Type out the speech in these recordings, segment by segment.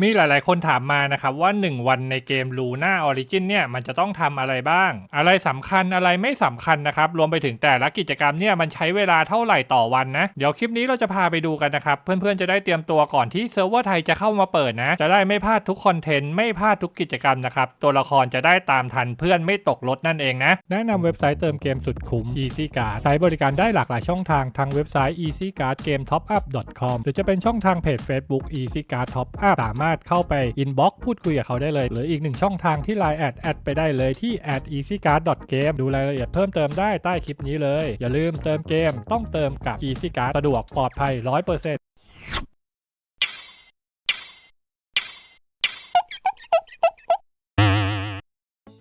มีหลาย ๆ คนถามมานะครับว่า 1 วันในเกม Luna Origin เนี่ยมันจะต้องทำอะไรบ้าง อะไรสำคัญอะไรไม่สำคัญนะครับ รวมไปถึงแต่ละกิจกรรมเนี่ยมันใช้เวลาเท่าไหร่ต่อวันนะ เดี๋ยวคลิปนี้เราจะพาไปดูกันนะครับ เพื่อน ๆ จะได้เตรียมตัวก่อนที่เซิร์ฟเวอร์ไทยจะเข้ามาเปิดนะ จะได้ไม่พลาดทุกคอนเทนต์ไม่พลาดทุกกิจกรรมนะครับ ตัวละครจะได้ตามทันเพื่อนไม่ตกรถนั่นเองนะ แนะนำเว็บไซต์เติมเกมสุดคุ้ม Easy Card ใช้บริการได้หลากหลายช่องทางทั้งเว็บไซต์ Easy Card Game Top Up com หรือจะเป็นช่องทางเพจ Facebook Easy Card Top Up สามารถเข้าไป inbox พูดคุยกับเขาได้เลย หรืออีกหนึ่งช่องทางที่ Line แอดแอดไปได้เลยที่ at easycard.game ดูรายละเอียดเพิ่มเติมได้ใต้คลิปนี้เลย อย่าลืมเติมเกมต้องเติมกับ Easy Card สะดวกปลอดภัย 100%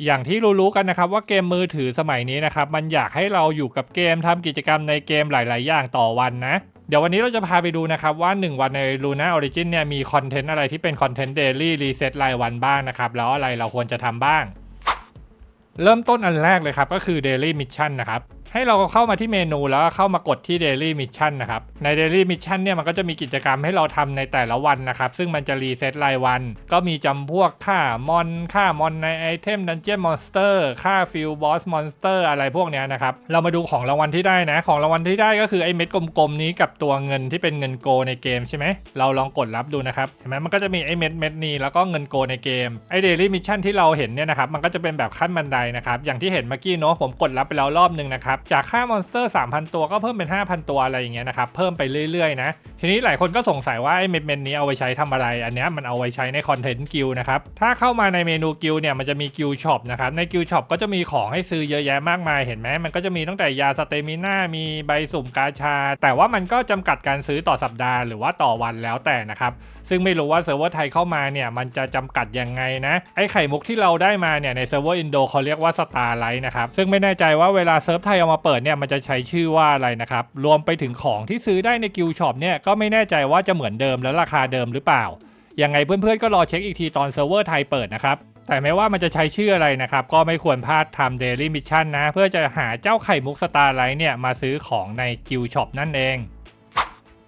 อย่างที่รู้ๆกันนะครับว่าเกมมือถือสมัยนี้นะครับมันอยากให้เราอยู่กับเกมทำกิจกรรมในเกมหลาย ๆ อย่างต่อวันนะ เดี๋ยววันนี้เราจะพาไปดูนะครับว่า 1 วันใน Luna Origin เนี่ยมีคอนเทนต์อะไรที่เป็นคอนเทนต์ Daily Reset รายวันบ้างนะครับ แล้วอะไรเราควรจะทำบ้าง เริ่มต้นอันแรกเลยครับก็คือ Daily Mission นะครับ ให้เราเข้ามาที่เมนูแล้วเข้ามากดที่ Daily Mission นะครับ ใน Daily Mission เนี่ยมันก็จะมีกิจกรรมให้เราทำในแต่ละวันนะครับ ซึ่งมันจะรีเซ็ตรายวัน ก็มีจำพวกค่ามอน ค่ามอนในไอเทมดันเจียนมอนสเตอร์ค่าฟิลบอสมอนสเตอร์อะไรพวกเนี้ยนะครับ เรามาดูของรางวัลที่ได้นะ ของรางวัลที่ได้ก็คือไอเม็ดกลมๆนี้กับตัวเงินที่เป็นเงินโกในเกมใช่ไหมเราลองกดรับดูนะครับเห็นไหมมันก็จะมีไอเม็ดเม็ดนี้แล้วก็เงินโกในเกมไอ Daily Mission ที่เราเห็นเนี่ยนะครับมันก็จะเป็นแบบขั้นบันไดนะครับอย่างที่เห็นเมื่อกี้เนาะผมกดรับไปแล้วรอบนึงนะครับจากค่ามอนสเตอร์ 3,000 ตัวก็เพิ่มเป็น 5,000 ตัวอะไรอย่างเงี้ยนะครับ เพิ่มไปเรื่อยๆนะ ทีนี้หลายคนก็สงสัยว่าไอ้เม็ดเม็ดนี้เอาไว้ใช้ทำอะไร อันเนี้ยมันเอาไว้ใช้ในคอนเทนต์กิลนะครับ ถ้าเข้ามาในเมนูกิลเนี่ยมันจะมีกิลช็อปนะครับ ในกิลช็อปก็จะมีของให้ซื้อเยอะแยะมากมาย เห็นไหมมันก็จะมีตั้งแต่ยาสเตมิน่า มีใบสุ่มกาชา แต่ว่ามันก็จำกัดการซื้อต่อสัปดาห์หรือว่าต่อวันแล้วแต่นะครับ ซึ่งไม่รู้ว่าเซิร์ฟเวอร์ไทยเข้ามาเนี่ยมันจะจำกัดยังไงนะไอ้ไข่มุกที่เราได้มาเนี่ยในเซิร์ฟเวอร์อินโดเขาเรียกว่าสตาร์ไลท์นะครับซึ่งไม่แน่ใจว่าเวลาเซิร์ฟไทยเอามาเปิดเนี่ยมันจะใช้ชื่อว่าอะไรนะครับรวมไปถึงของที่ซื้อได้ในกิลช็อปเนี่ยก็ไม่แน่ใจว่าจะเหมือนเดิมและราคาเดิมหรือเปล่ายังไงเพื่อนๆก็รอเช็คอีกทีตอนเซิร์ฟเวอร์ไทยเปิดนะครับแต่ไม่ว่ามันจะใช้ชื่ออะไรนะครับ ก็ไม่ควรพลาดทำเดลี่มิชชั่นนะ เพื่อจะหาเจ้าไข่มุกสตาร์ไลท์เนี่ยมาซื้อของในกิลช็อปนั่นเอง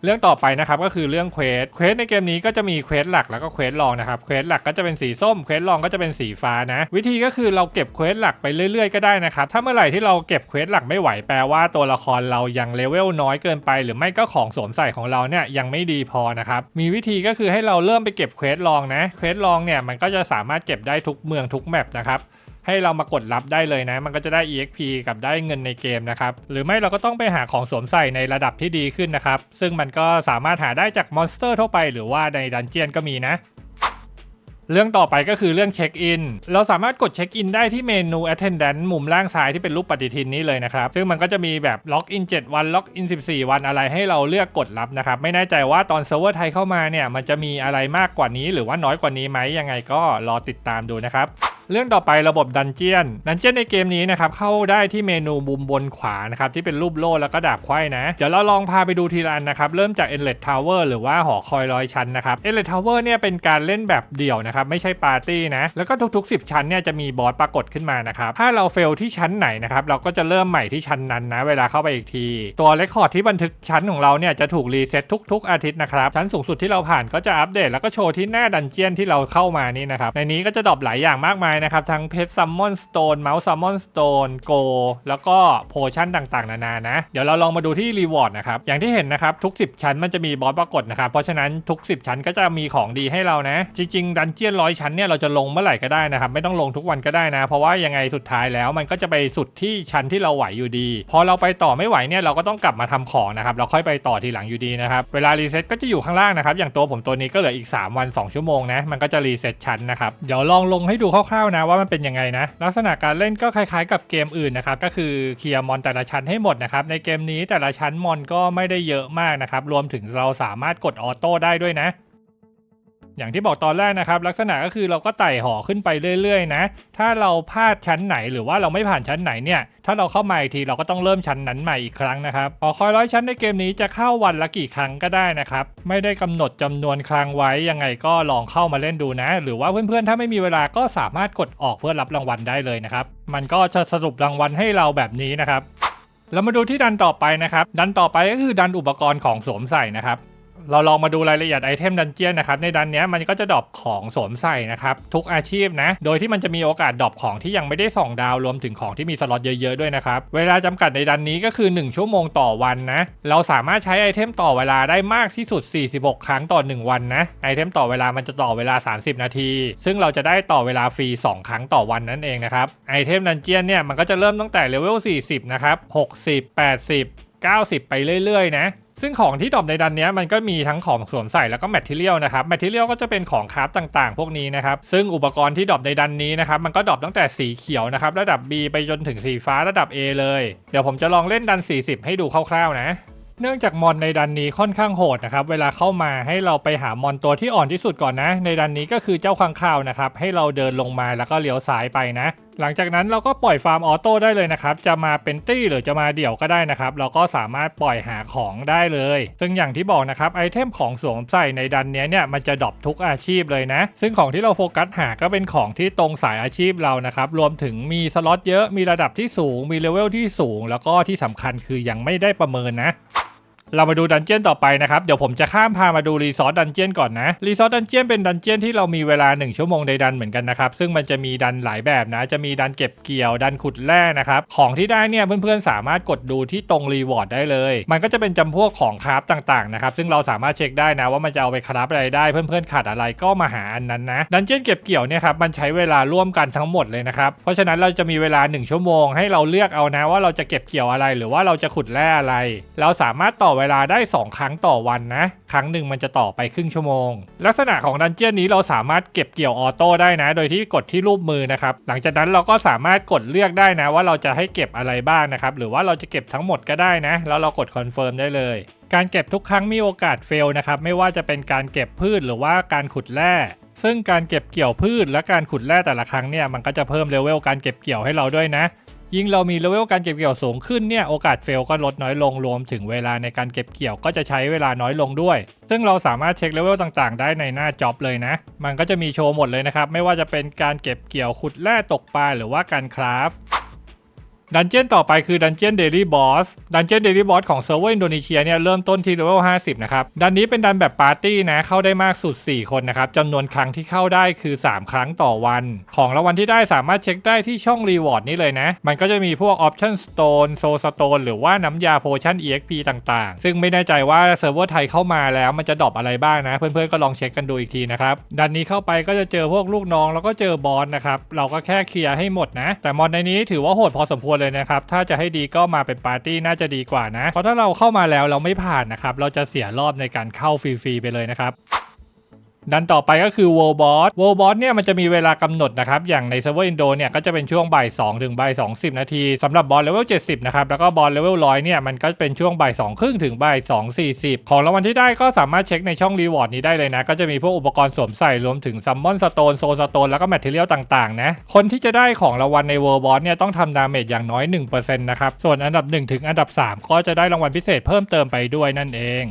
เรื่องต่อไปนะครับก็คือเรื่องเควสเควสในเกมนี้ก็จะมีเควสหลักแล้วก็เควสรองนะครับเควสหลักก็จะเป็นสีส้มเควสรองก็จะเป็นสีฟ้านะ วิธีก็คือเราเก็บเควสหลักไปเรื่อยๆก็ได้นะครับถ้าเมื่อไหร่ที่เราเก็บเควสหลักไม่ไหวแปลว่าตัวละครเรายังเลเวลน้อยเกินไป หรือไม่ก็ของสวมใส่ของเราเนี่ยยังไม่ดีพอนะครับมีวิธีก็คือให้เราเริ่มไปเก็บเควสรองนะเควสรองเนี่ยมันก็จะสามารถเก็บได้ทุกเมืองทุกแมปนะครับ ให้เรามากดรับได้เลยนะ มันก็จะได้ EXP กับได้เงินในเกมนะครับ หรือไม่เราก็ต้องไปหาของสวมใส่ในระดับที่ดีขึ้นนะครับ ซึ่งมันก็สามารถหาได้จากมอนสเตอร์ทั่วไปหรือว่าในดันเจียนก็มีนะเรื่องต่อไปก็คือเรื่องเช็คอิน เราสามารถกดเช็คอินได้ที่เมนู attendant มุมล่างซ้ายที่เป็นรูปปฏิทินนี้เลยนะครับ ซึ่งมันก็จะมีแบบล็อกอิน7 วัน ล็อกอิน14 วันอะไรให้เราเลือกกดรับนะครับ ไม่แน่ใจว่าตอนเซิร์ฟเวอร์ไทยเข้ามาเนี่ย มันจะมีอะไรมากกว่านี้หรือว่าน้อยกว่านี้ไหมยังไงก็รอติดตามดูนะครับเรื่องต่อไประบบดันเจียน ดันเจียนในเกมนี้นะครับเข้าได้ที่เมนูมุมบนขวานะครับที่เป็นรูปโล่แล้วก็ดาบไขว้นะ เดี๋ยวเราลองพาไปดูทีละอันนะครับเริ่มจาก e n l e t Tower หรือว่าหอคอยร้อยชั้นนะครับ e n l e t Tower เนี่ยเป็นการเล่นแบบเดี่ยวนะครับไม่ใช่ปาร์ตี้นะแล้วก็ทุกๆ 10 ชั้นเนี่ยจะมีบอสปรากฏขึ้นมานะครับถ้าเราเฟลที่ชั้นไหนนะครับเราก็จะเริ่มใหม่ที่ชั้นนั้นนะเวลาเข้าไปอีกที ตัวเรคคอร์ดที่บันทึกชั้นของเราเนี่ยจะถูกรีเซ็ตทุก ๆ อาทิตย์นะครับชั้นสูงสุดที่เราผ่านก็จะอัปเดต แล้วก็โชว์ที่หน้าดันเจียนที่เราเข้ามานี่นะครับในนี้ก็จะดรอปหลายอย่างมากมายนะครับทั้งเพชรซัมมอนสโตนเมาส์ซัมมอนสโตนโกแล้วก็โพชั่นต่างๆ นานานะ เดี๋ยวเราลองมาดูที่รีวอร์ดนะครับ อย่างที่เห็นนะครับ ทุก 10 ชั้นมันจะมีบอสปรากฏนะครับ เพราะฉะนั้นทุก 10 ชั้นก็จะมีของดีให้เรานะ จริงๆ ดันเจียนร้อยชั้นเนี่ยเราจะลงเมื่อไหร่ก็ได้นะครับ ไม่ต้องลงทุกวันก็ได้นะ เพราะว่ายังไงสุดท้ายแล้วมันก็จะไปสุดที่ชั้นที่เราไหวอยู่ดี พอเราไปต่อไม่ไหวเนี่ยเราก็ต้องกลับมาทำของนะครับเราค่อยไปต่อทีหลังอยู่ดีนะครับเวลารีเซ็ตก็จะอยู่ข้างล่างนะครับอย่างตัวผมตัวนี้ก็เหลืออีก 3 วัน 2 ชั่วโมงนะมันก็จะรีเซ็ตชั้นนะครับเดี๋ยวลองลงให้ดูคร่าวๆนะว่ามันเป็นยังไงนะ ลักษณะการเล่นก็คล้ายๆกับเกมอื่นนะครับก็คือเคลียร์มอนแต่ละชั้นให้หมดนะครับในเกมนี้แต่ละชั้นมอนก็ไม่ได้เยอะมากนะครับรวมถึงเราสามารถกดออโต้ได้ด้วยนะ อย่างที่บอกตอนแรกนะครับ ลักษณะก็คือเราก็ไต่หอขึ้นไปเรื่อยๆนะ ถ้าเราพลาดชั้นไหนหรือว่าเราไม่ผ่านชั้นไหนเนี่ย ถ้าเราเข้ามาอีกทีเราก็ต้องเริ่มชั้นนั้นใหม่อีกครั้งนะครับหอคอยร้อยชั้นในเกมนี้จะเข้าวันละกี่ครั้งก็ได้นะครับ ไม่ได้กำหนดจำนวนครั้งไว้ยังไงก็ลองเข้ามาเล่นดูนะ หรือว่าเพื่อนๆถ้าไม่มีเวลาก็สามารถกดออกเพื่อรับรางวัลได้เลยนะครับ มันก็จะสรุปรางวัลให้เราแบบนี้นะครับเรามาดูที่ดันต่อไปนะครับ ดันต่อไปก็คือดันอุปกรณ์ของสวมใส่นะครับ เราลองมาดูรายละเอียดไอเทมดันเจียนนะครับในดันเนี้ยมันก็จะดรอปของสวมใส่นะครับทุกอาชีพนะโดยที่มันจะมีโอกาสดรอปของที่ยังไม่ได้ส่องดาวรวมถึงของที่มีสล็อตเยอะๆด้วยนะครับเวลาจำกัดในดันนี้ก็คือ 1 ชั่วโมงต่อวันนะเราสามารถใช้ไอเทมต่อเวลาได้มากที่สุด 46 ครั้งต่อ 1 วันนะไอเทมต่อเวลามันจะต่อเวลา 30 นาที ซึ่งเราจะได้ต่อเวลาฟรี 2 ครั้งต่อวันนั่นเองนะครับไอเทมดันเจียนเนี่ยมันก็จะเริ่มตั้งแต่เลเวล40นะครับ60 80 90 ไปเรื่อยๆ นะ ซึ่งของที่ดรอปในดันเนี้ยมันก็มีทั้งของสวมใส่แล้วก็แมทเทียลนะครับแมทเทียลก็จะเป็นของคราฟต่างๆ พวกนี้นะครับซึ่งอุปกรณ์ที่ดรอปในดันนี้นะครับมันก็ดรอปตั้งแต่สีเขียวนะครับระดับ B ไปจนถึงสีฟ้าระดับ A เลยเดี๋ยวผมจะลองเล่นดัน 40 ให้ดูคร่าวๆนะเนื่องจากมอนในดันนี้ค่อนข้างโหดนะครับ เวลาเข้ามาให้เราไปหามอนตัวที่อ่อนที่สุดก่อนนะ ในดันนี้ก็คือเจ้าข้างข่าวนะครับ ให้เราเดินลงมาแล้วก็เลี้ยวซ้ายไปนะหลังจากนั้นเราก็ปล่อยฟาร์มออโต้ได้เลยนะครับ จะมาเป็นตี้หรือจะมาเดี่ยวก็ได้นะครับ เราก็สามารถปล่อยหาของได้เลย ซึ่งอย่างที่บอกนะครับไอเทมของสวมใส่ในดันเนี้ยเนี่ยมันจะดรอปทุกอาชีพเลยนะ ซึ่งของที่เราโฟกัสหาก็เป็นของที่ตรงสายอาชีพเรานะครับ รวมถึงมีสล็อตเยอะ มีระดับที่สูง มีเลเวลที่สูง แล้วก็ที่สำคัญคือยังไม่ได้ประเมินนะ เรามาดูดันเจียนต่อไปนะครับ เดี๋ยวผมจะข้ามพามาดูรีซอสดันเจียนก่อนนะรีซอสดันเจียนเป็นดันเจียนที่เรามีเวลา 1 ชั่วโมงในดันเหมือนกันนะครับ ซึ่งมันจะมีดันหลายแบบนะ จะมีดันเก็บเกี่ยวดันขุดแร่นะครับ ของที่ได้เนี่ยเพื่อนๆ สามารถกดดูที่ตรงรีวอร์ดได้เลย มันก็จะเป็นจำพวกของคราฟต่างๆนะครับ ซึ่งเราสามารถเช็คได้นะว่ามันจะเอาไปคราฟอะไรได้เพื่อนๆขาดอะไรก็มาหาอันนั้นนะดันเจียนเก็บเกี่ยวเนี่ยครับมันใช้เวลาร่วมกันทั้งหมดเลยนะครับเพราะฉะนั้นเราจะมีเวลา 1 ชั่วโมง ให้เราเลือกเอานะว่าเราจะเก็บเกี่ยวอะไร หรือว่าเราจะขุดแร่อะไร เราสามารถต่อเวลาได้ 2 ครั้งต่อวันนะ ครั้งหนึ่งมันจะต่อไปครึ่งชั่วโมง ลักษณะของดันเจียนนี้เราสามารถเก็บเกี่ยวออโต้ได้นะ โดยที่กดที่รูปมือนะครับ หลังจากนั้นเราก็สามารถกดเลือกได้นะ ว่าเราจะให้เก็บอะไรบ้างนะครับ หรือว่าเราจะเก็บทั้งหมดก็ได้นะ แล้วเรากดคอนเฟิร์มได้เลยการเก็บทุกครั้งมีโอกาสเฟลนะครับไม่ว่าจะเป็นการเก็บพืชหรือว่าการขุดแร่ซึ่งการเก็บเกี่ยวพืชและการขุดแร่แต่ละครั้งเนี่ยมันก็จะเพิ่มเลเวลการเก็บเกี่ยวให้เราด้วยนะ ยิ่งเรามีเลเวลการเก็บเกี่ยวสูงขึ้นเนี่ยโอกาสเฟลก็ลดน้อยลงรวมถึงเวลาในการเก็บเกี่ยวก็จะใช้เวลาน้อยลงด้วย ซึ่งเราสามารถเช็คเลเวลต่างๆ ได้ในหน้าจ็อบเลยนะ มันก็จะมีโชว์หมดเลยนะครับไม่ว่าจะเป็นการเก็บเกี่ยวขุดแร่ตกปลาหรือว่าการคราฟ ดันเจียนต่อไปคือดันเจียนเดลี่บอส ดันเจียนเดลี่บอสของเซิร์ฟเวอร์อินโดนีเซียเนี่ยเริ่มต้นที่เลเวล50 นะครับ ดันนี้เป็นดันแบบปาร์ตี้นะ เข้าได้มากสุด 4 คนนะครับจำนวนครั้งที่เข้าได้คือ 3 ครั้งต่อวัน ของรางวัลที่ได้สามารถเช็คได้ที่ช่องรีวอร์ดนี้เลยนะ มันก็จะมีพวกออปชั่นสโตนโซสโตนหรือว่าน้ำยาโพชั่น EXP ต่างๆ ซึ่งไม่แน่ใจว่าเซิร์ฟเวอร์ไทยเข้ามาแล้วมันจะดรอปอะไรบ้างนะ เพื่อนๆก็ลองเช็คกันดูอีกทีนะครับดันนี้เข้าไปก็จะเจอพวกลูกน้องแล้วก็เจอบอสนะครับเราก็แค่เคลียร์ให้หมดนะ แต่มอนในนี้ถือว่าโหดพอสมควรเลยนะครับ ถ้าจะให้ดีก็มาเป็นปาร์ตี้น่าจะดีกว่านะ เพราะถ้าเราเข้ามาแล้วเราไม่ผ่านนะครับ เราจะเสียรอบในการเข้าฟรีๆไปเลยนะครับ ดันต่อไปก็คือ World Boss World Boss เนี่ยมันจะมีเวลากำหนดนะครับ อย่างในเซิร์ฟเวอร์อินโดเนี่ยก็จะเป็นช่วงบ่าย2ถึงบ่าย2 0 นาทีสำหรับบอลเลเวล70 นะครับ แล้วก็บอลเลเวล100 เนี่ยมันก็เป็นช่วงบ่าย2ครึ่งถึงบ่าย2 40 ของรางวัลที่ได้ก็สามารถเช็คในช่องรีวอร์ดนี้ได้เลยนะ ก็จะมีพวกอุปกรณ์สวมใส่รวมถึงซัมมอนสโตนโซสโตนแล้วก็แมทเทียลต่างๆนะคนที่จะได้ของรางวัลใน World Boss เนี่ยต้องทำดาเมจอย่างน้อย1%นะครับส่วนอันดับ 1 ถึงอันดับ 3 ก็จะได้รางวัลพิเศษเพิ่มเติมไปด้วยนั่นเอง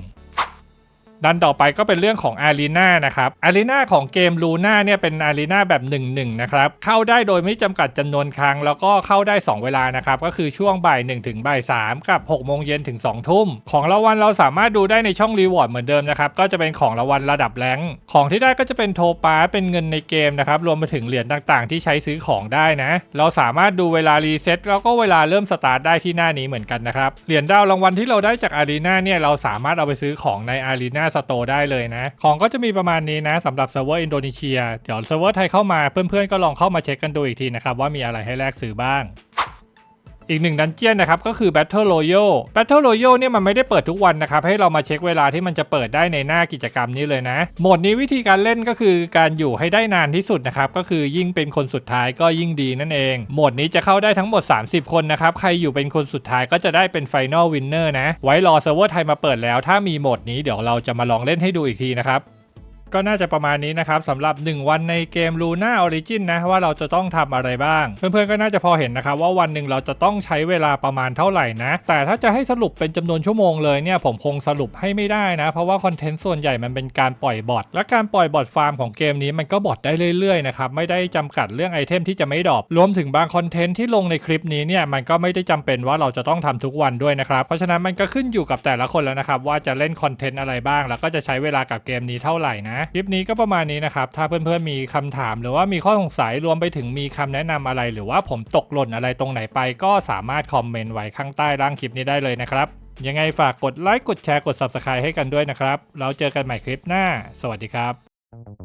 ดันต่อไปก็เป็นเรื่องของอารีนานะครับอารีนาของเกมลูน่าเนี่ยเป็นอารีนาแบบ 1-1 นะครับ เข้าได้โดยไม่จำกัดจำนวนครั้ง แล้วก็เข้าได้ 2 เวลานะครับ ก็คือช่วงบ่าย1ถึงบ่าย3กับ6โมงเย็นถึง2ทุ่ม ของรางวัลเราสามารถดูได้ในช่องรีวอร์ดเหมือนเดิมนะครับ ก็จะเป็นของรางวัลระดับแรงของที่ได้ก็จะเป็นโทปาเป็นเงินในเกมนะครับ รวมไปถึงเหรียญต่างๆ ที่ใช้ซื้อของได้นะ เราสามารถดูเวลารีเซ็ตแล้วก็เวลาเริ่มสตาร์ทได้ที่หน้านี้เหมือนกันนะครับ เหรียญดาวรางวัลที่เราได้จากอารีนาเนี่ยเราสามารถเอาไปซื้อของในอารีนาสโตร์ได้เลยนะ ของก็จะมีประมาณนี้นะสำหรับเซิร์ฟเวอร์อินโดนีเซีย เดี๋ยวเซิร์ฟเวอร์ไทยเข้ามาเพื่อนๆก็ลองเข้ามาเช็คกันดูอีกทีนะครับว่ามีอะไรให้แลกซื้อบ้าง อีกหนึ่งดันเจียนนะครับก็คือ Battle Royale Battle Royale เนี่ยมันไม่ได้เปิดทุกวันนะครับให้เรามาเช็คเวลาที่มันจะเปิดได้ในหน้ากิจกรรมนี้เลยนะโหมดนี้วิธีการเล่นก็คือการอยู่ให้ได้นานที่สุดนะครับก็คือยิ่งเป็นคนสุดท้ายก็ยิ่งดีนั่นเองโหมดนี้จะเข้าได้ทั้งหมด 30 คนนะครับใครอยู่เป็นคนสุดท้ายก็จะได้เป็น Final Winner นะไว้รอเซิร์ฟเวอร์ไทยมาเปิดแล้ว ถ้ามีโหมดนี้เดี๋ยวเราจะมาลองเล่นให้ดูอีกทีนะครับ ก็น่าจะประมาณนี้นะครับสำหรับ 1 วันในเกม Luna Origin นะว่าเราจะต้องทำอะไรบ้าง เพื่อนๆก็น่าจะพอเห็นนะครับว่าวันหนึ่งเราจะต้องใช้เวลาประมาณเท่าไหร่นะ แต่ถ้าจะให้สรุปเป็นจำนวนชั่วโมงเลยเนี่ยผมคงสรุปให้ไม่ได้นะ เพราะว่าคอนเทนต์ส่วนใหญ่มันเป็นการปล่อยบอทและการปล่อยบอทฟาร์มของเกมนี้มันก็บอทได้เรื่อยๆนะครับไม่ได้จำกัดเรื่องไอเทมที่จะไม่ดรอปรวมถึงบางคอนเทนต์ที่ลงในคลิปนี้เนี่ยมันก็ไม่ได้จำเป็นว่าเราจะต้องทำทุกวันด้วยนะครับเพราะฉะนั้นมันก็ขึ้นอยู่กับแต่ละคนแล้วนะครับว่าจะเล่นคอนเทนต์อะไรบ้าง แล้วก็จะใช้เวลากับเกมนี้เท่าไหร่นะคลิปนี้ก็ประมาณนี้นะครับ ถ้าเพื่อนๆมีคำถามหรือว่ามีข้อสงสัยรวมไปถึงมีคำแนะนำอะไร หรือว่าผมตกหล่นอะไรตรงไหนไป ก็สามารถคอมเมนต์ไว้ข้างใต้ล่างคลิปนี้ได้เลยนะครับ ยังไงฝากกดไลค์กดแชร์กด Subscribe ให้กันด้วยนะครับ เราเจอกันใหม่คลิปหน้า สวัสดีครับ